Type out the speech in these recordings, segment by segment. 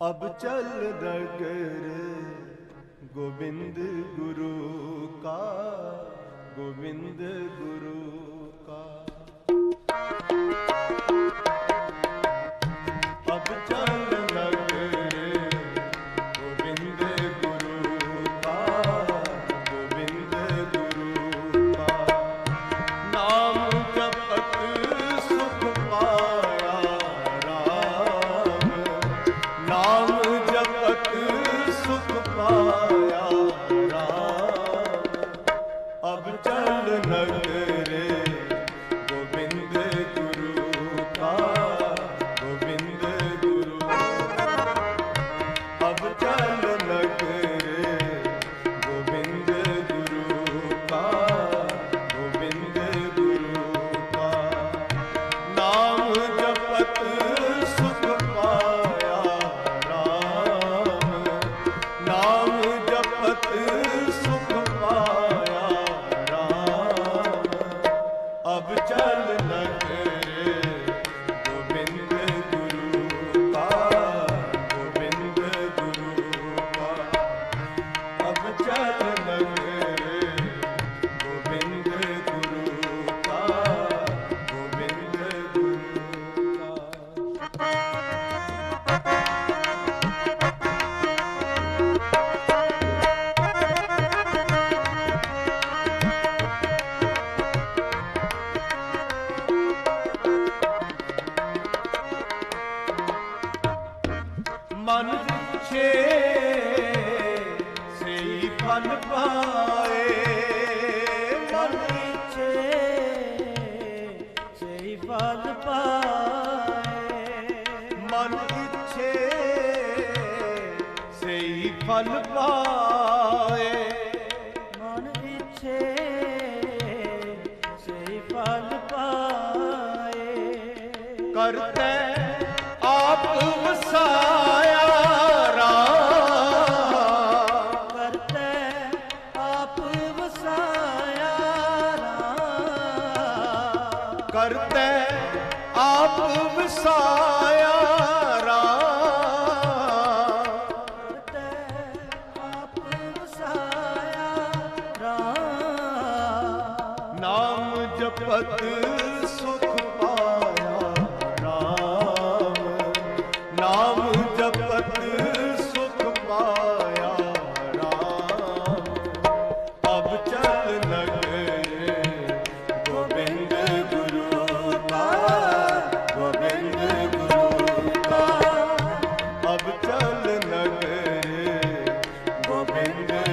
ਅਬ ਚੱਲ ਦਗਰ ਗੋਬਿੰਦ ਗੁਰੂ ਕਾ ਗੋਬਿੰਦ ਗੁਰੂ ਕਾ। ਅਬ ਚੱਲ ਮਨ ਛੇ ਸਹੀ ਫਲ ਪਾਏ। ਮਨ ਛੇ ਸਹੀ ਫਲ ਪਾਏ। ਮਨ ਛੇ ਸਹੀ ਫਲ ਪਾਏ। ਕਰਤੇ ਆਪ ਵਸਾਇਆ Yeah.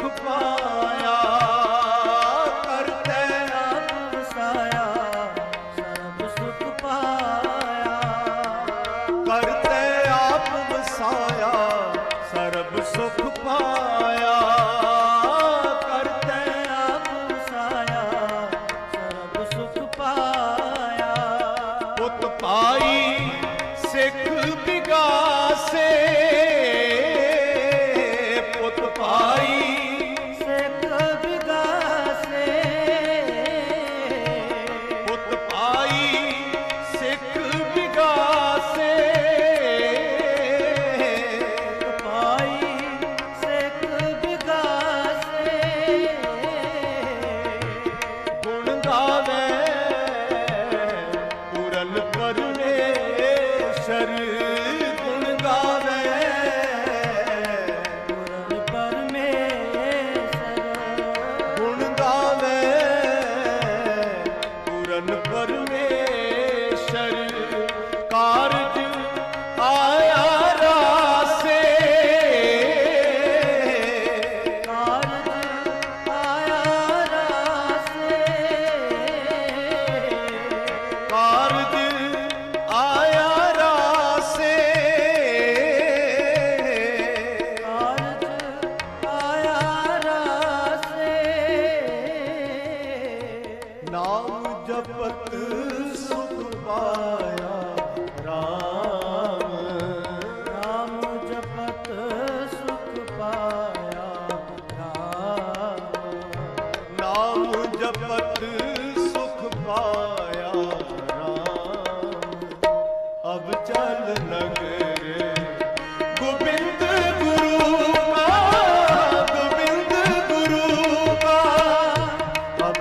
ਸੁਖ ਪਾਇਆ।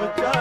but God.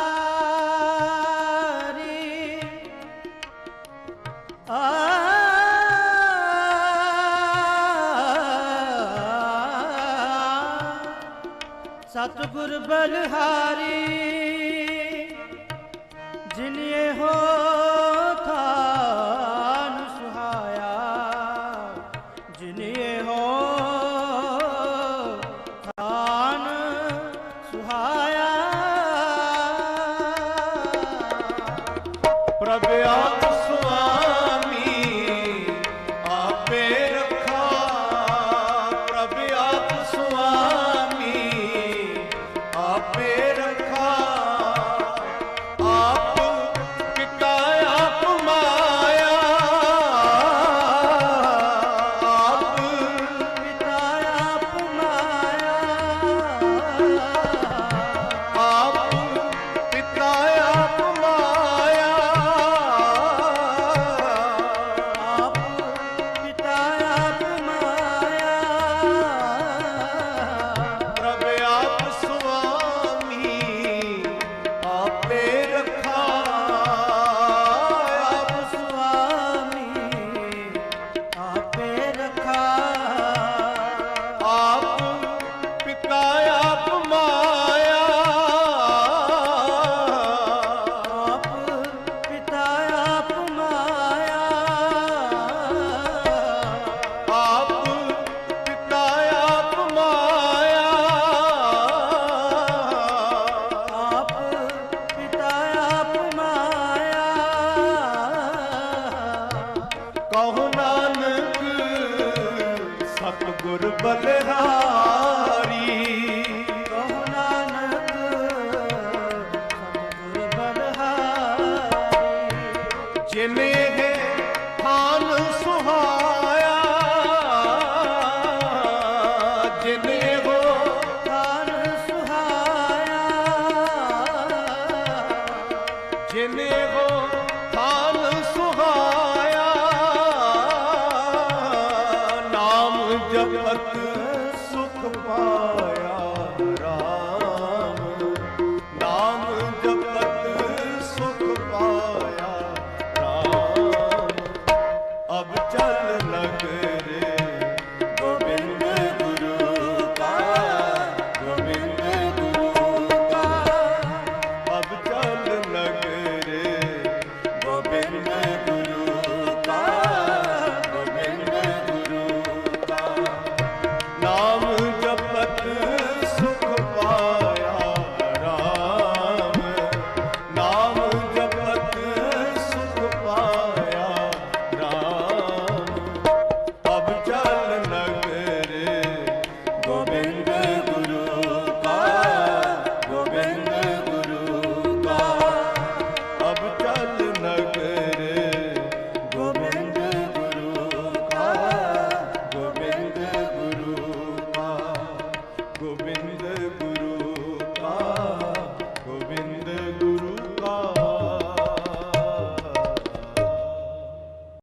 ਸਤਿਗੁਰ ਬਲਹਾਰੀ ਜਿਨੇ ਹੋ ਥਾਨ ਸੁਹਾਇਆ ਜਿਨੇ ਹੋ ਥਾਨ ਸੁਹਾਇਆ। ਪ੍ਰਭ ਆਤਮਾ ਆਪ ਗੁਰ